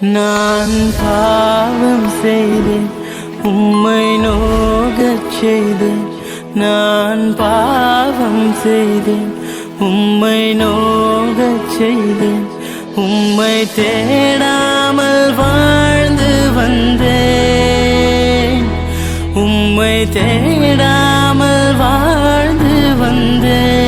நான் பாவம் செய்தேன் உம்மை நோகச் செய்தேன். நான் பாவம் செய்தேன் உம்மை நோகச் செய்தேன். உம்மை தேடாமல் வாழ்ந்து வந்தேன். உம்மை தேடாமல் வாழ்ந்து வந்தேன்.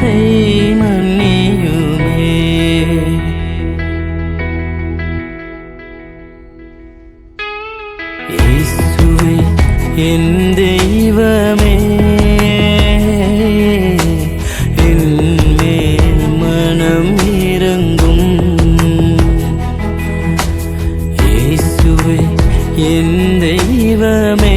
விசை மன்னியுமே இயேசுவே என் தெய்வமே என் மனம் இறங்கும். இயேசுவே என் தெய்வமே.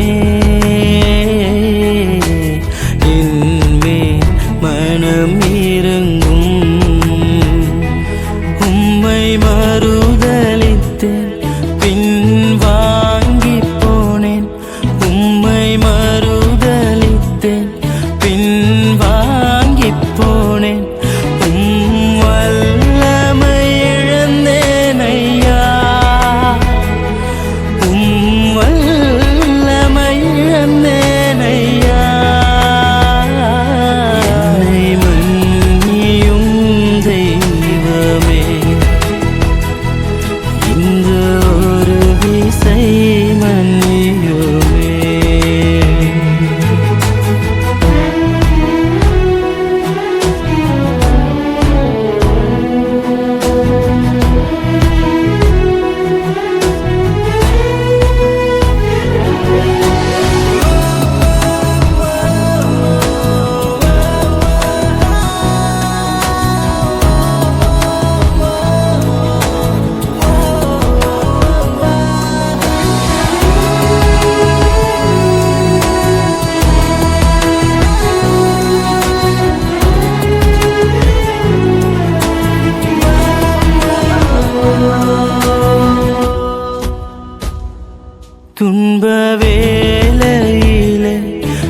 துன்ப வேளையிலே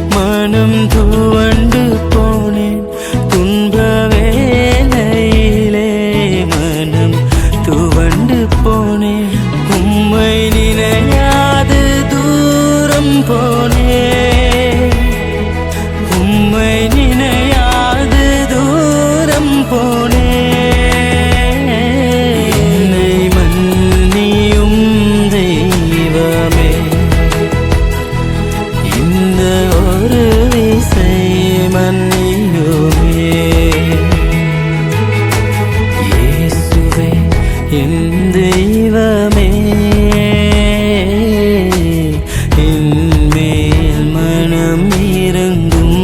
மனம் துவண்டு போனேன். துன்ப வேலையிலே மனம் துவண்டு போனேன். உம்மை நினையாது தூரம் போனேன். மன்னியுமே இயேசுவே என் தெய்வமே. என் மேல் மனம் இறங்கும்